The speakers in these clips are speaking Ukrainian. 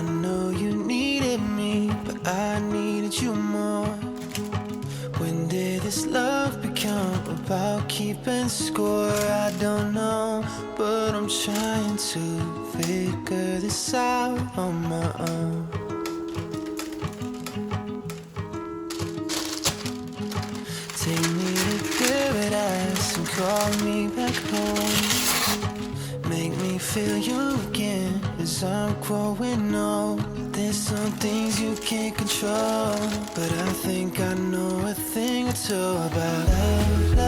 I know you needed me, but I needed you more. When did this love become about keeping score? I don't know, but I'm trying to figure this out on my own. Take me to paradise and call me back home. Make me feel you again as I'm growing old. Some things you can't control, but I think I know a thing or two about love,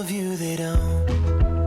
Love you, they don't.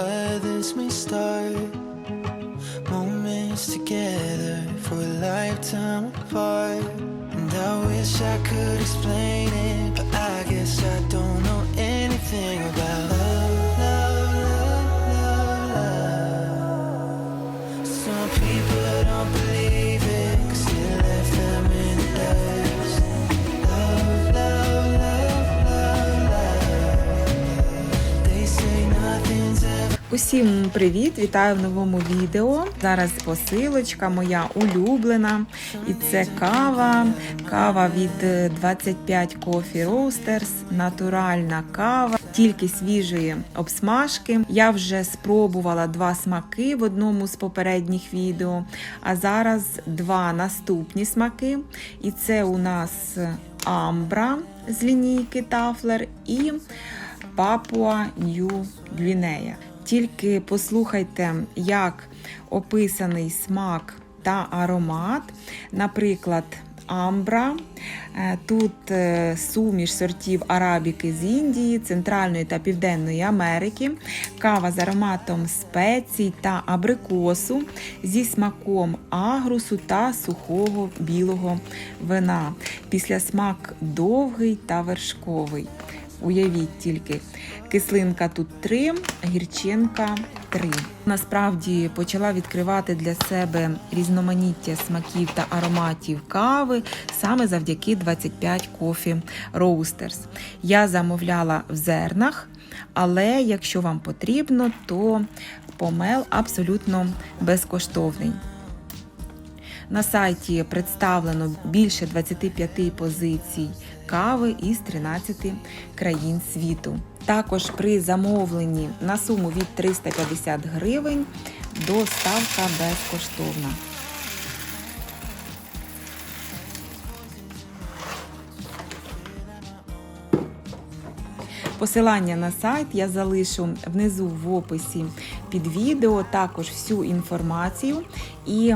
other Усім привіт! Вітаю в новому відео. Зараз посилочка моя улюблена. І це кава. Кава від е, 25 Coffee Roasters, натуральна кава, тільки свіжої обсмажки. Я вже спробувала два смаки в одному з попередніх відео. А зараз два наступні смаки. І це у нас амбра з лінійки Тафлер і Папуа Нью Гвінея. Тільки послухайте, як описаний смак та аромат. Наприклад, амбра. Е, Тут е, суміш сортів арабіки з Індії, Центральної та Південної Америки, кава з ароматом спецій та абрикосу зі смаком агрусу та сухого білого вина. Післясмак довгий та вершковий. Уявіть тільки, кислинка тут 3, гірчинка 3. Насправді почала відкривати для себе різноманіття смаків та ароматів кави саме завдяки 25 Coffee Roasters. Я замовляла в зернах, але якщо вам потрібно, то помел абсолютно безкоштовний. На сайті представлено більше 25 позицій кави із 13 країн світу. Також при замовленні на суму від 350 гривень доставка безкоштовна. Посилання на сайт я залишу внизу в описі під відео, також всю інформацію. І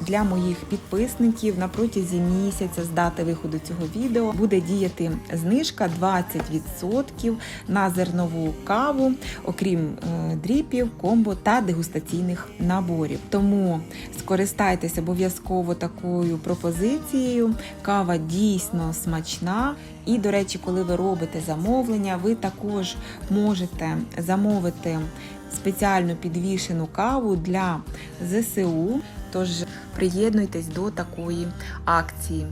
для моїх підписників на протязі місяця з дати виходу цього відео буде діяти знижка 20% на зернову каву, окрім е, дріпів, комбо та дегустаційних наборів. Тому скористайтеся обов'язково такою пропозицією. Кава дійсно смачна. І, до речі, коли ви робите замовлення, ви також можете замовити спеціальну підвішену каву для ЗСУ. Тож приєднуйтесь до такої акції.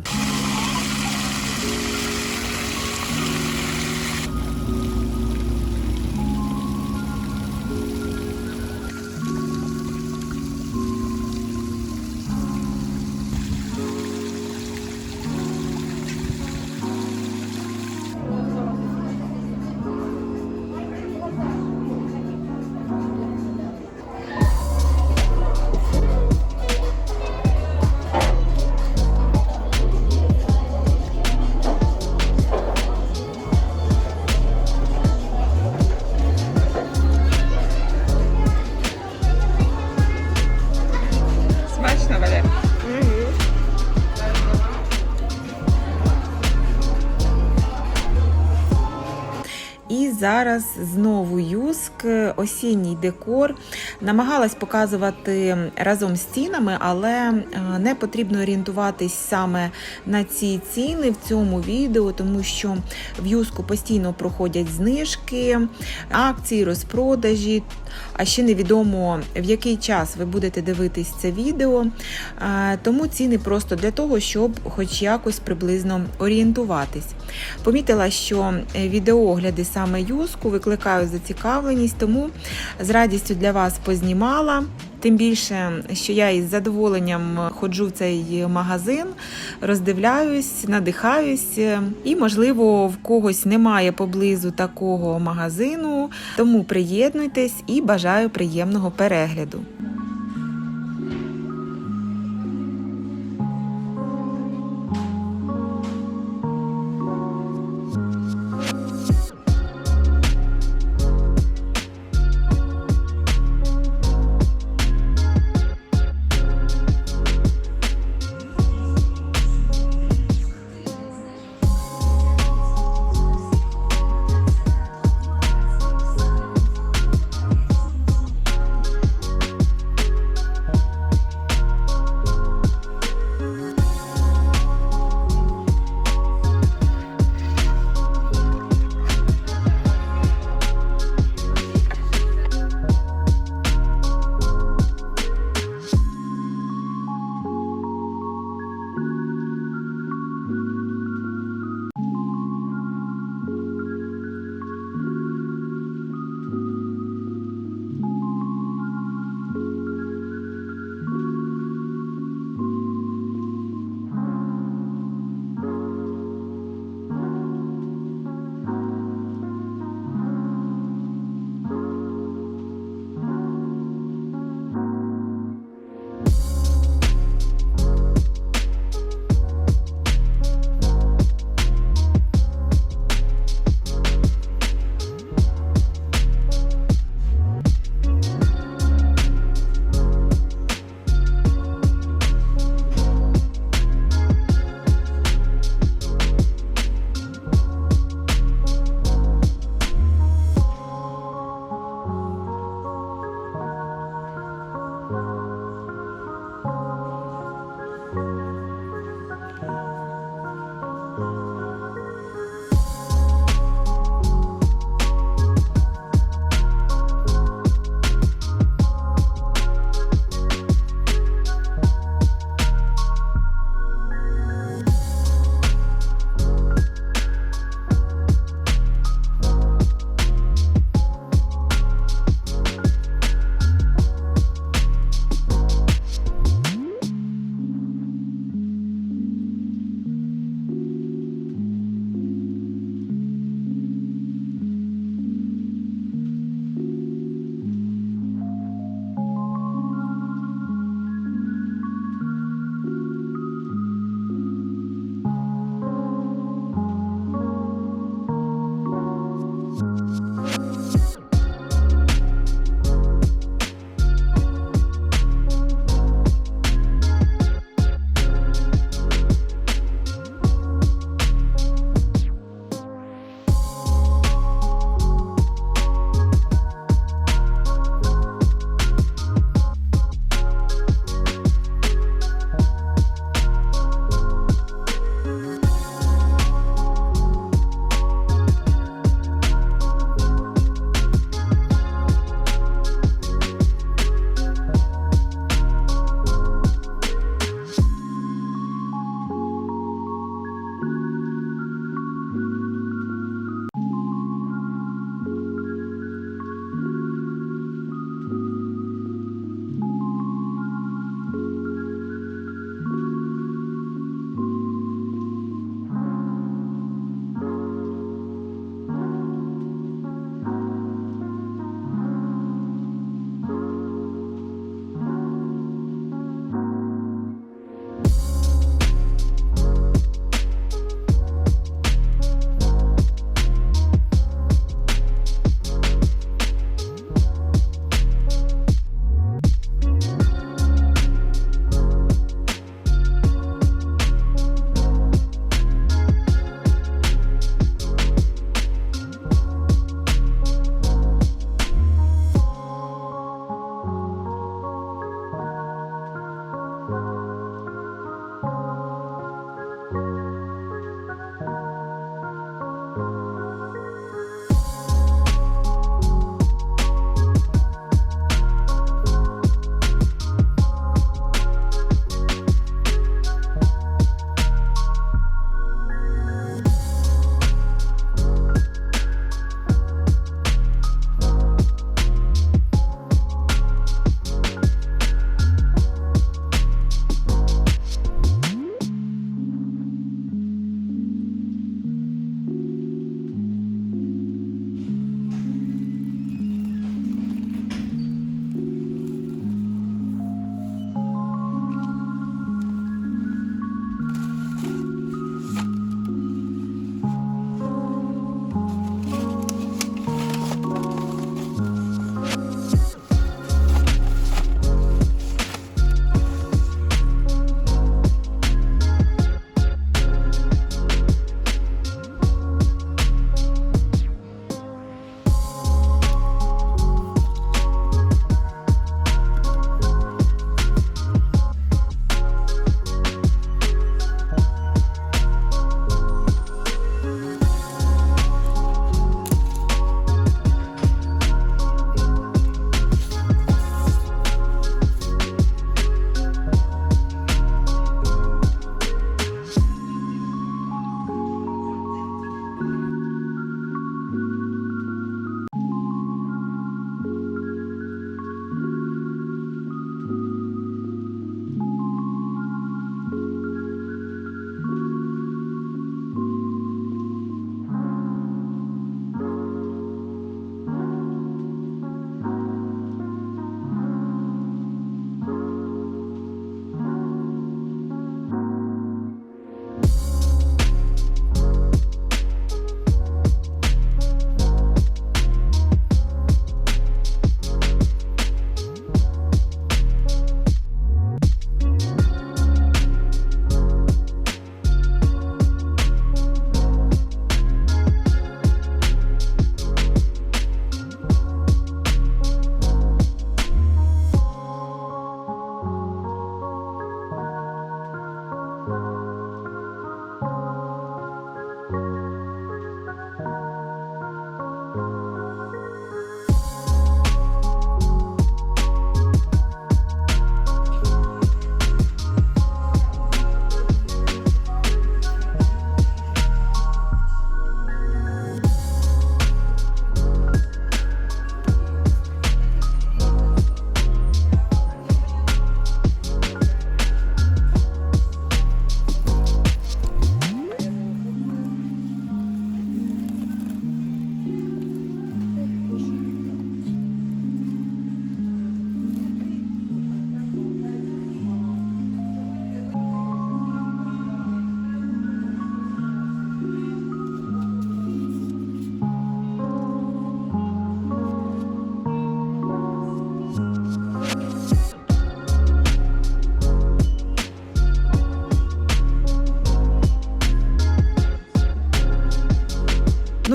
Зараз знову юск, осінній декор. Намагалась показувати разом з цінами, але е, не потрібно орієнтуватись саме на ці ціни в цьому відео, тому що в юску постійно проходять знижки, акції, розпродажі. А ще невідомо в який час ви будете дивитись це відео. Е, Тому ціни просто для того, щоб хоч якось приблизно орієнтуватись. Помітила, що е, відеоогляди саме юску викликають зацікавленість, тому з радістю для вас познімала. Тим більше, що я із задоволенням ходжу в цей магазин, роздивляюсь, надихаюсь, і, можливо, в когось немає поблизу такого магазину. Тому приєднуйтесь і бажаю приємного перегляду.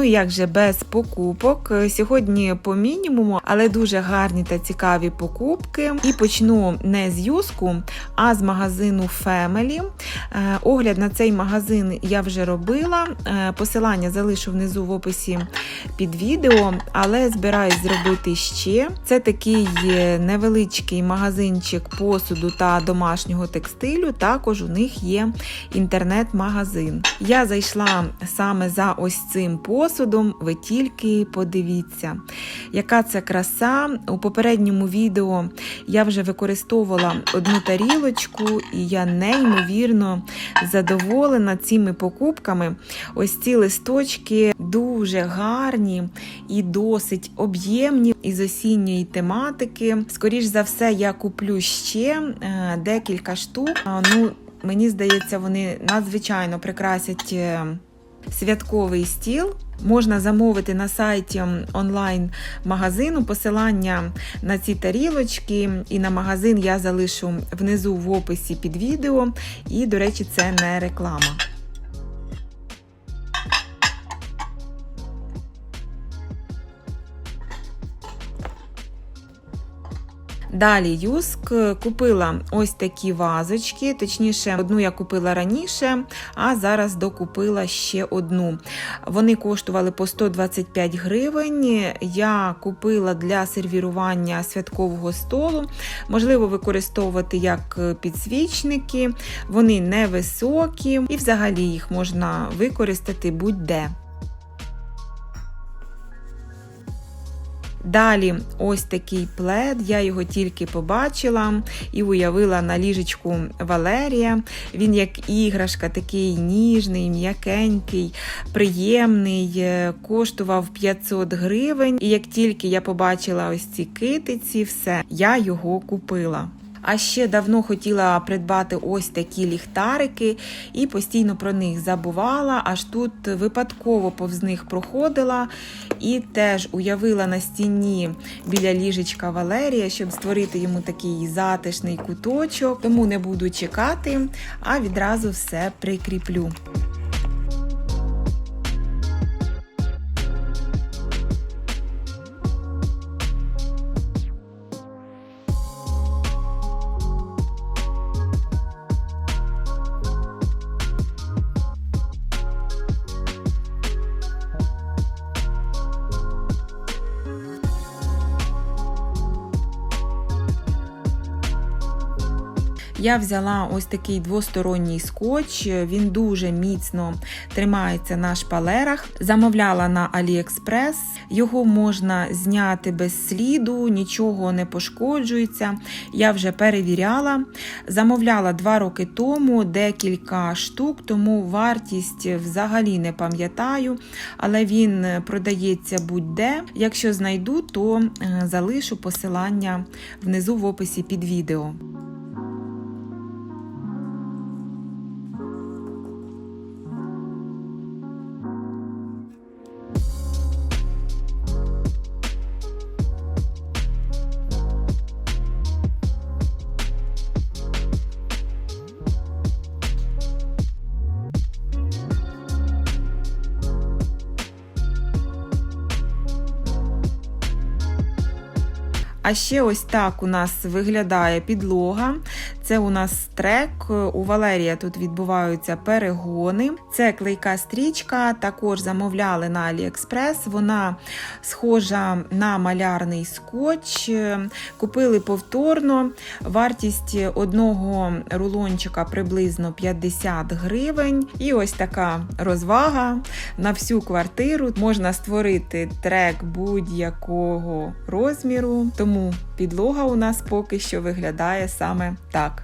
Як же без покупок. Сьогодні по мінімуму, але дуже гарні та цікаві покупки. І почну не з юску, а з магазину Family. Е, Огляд на цей магазин я вже робила. Е, Посилання залишу внизу в описі під відео, але збираюсь зробити ще. Це такий е, невеличкий магазинчик посуду та домашнього текстилю. Також у них є інтернет-магазин. Я зайшла саме за ось цим посудом. Ви тільки подивіться, яка це краса. У попередньому відео я вже використовувала одну тарілочку, і я неймовірно задоволена цими покупками. Ось ці листочки дуже гарні і досить об'ємні із осінньої тематики. Скоріш за все, я куплю ще е, декілька штук. Ну, мені здається, вони надзвичайно прикрасять е, святковий стіл. Можна замовити на сайті онлайн магазину. Посилання на ці тарілочки і на магазин я залишу внизу в описі під відео. І, до речі, це не реклама. Далі Юск купила ось такі вазочки, точніше, одну я купила раніше, а зараз докупила ще одну. Вони коштували по 125 гривень. Я купила для сервірування святкового столу. Можливо, використовувати як підсвічники, вони невисокі і взагалі їх можна використати будь-де. Далі ось такий плед, я його тільки побачила і уявила на ліжечку Валерія. Він як іграшка, такий ніжний, м'якенький, приємний, е, коштував 500 гривень. І як тільки я побачила ось ці китиці, все, я його купила. А ще давно хотіла придбати ось такі ліхтарики і постійно про них забувала. Аж тут випадково повз них проходила і теж уявила на стіні біля ліжечка Валерія, щоб створити йому такий затишний куточок. Тому не буду чекати, а відразу все прикріплю. Я взяла ось такий двосторонній скотч, він дуже міцно тримається на шпалерах. Замовляла на AliExpress. Його можна зняти без сліду, нічого не пошкоджується. Я вже перевіряла. Замовляла два роки тому декілька штук, тому вартість взагалі не пам'ятаю, але він продається будь-де. Якщо знайду, то е, залишу посилання внизу в описі під відео. А ще ось так у нас виглядає підлога. Це у нас трек. У Валерія тут відбуваються перегони. Це клейка стрічка, також замовляли на AliExpress. Вона схожа на малярний скотч. Купили повторно. Вартість одного рулончика приблизно 50 гривень. І ось така розвага на всю квартиру. Можна створити трек будь-якого розміру. Тому підлога у нас поки що виглядає саме так.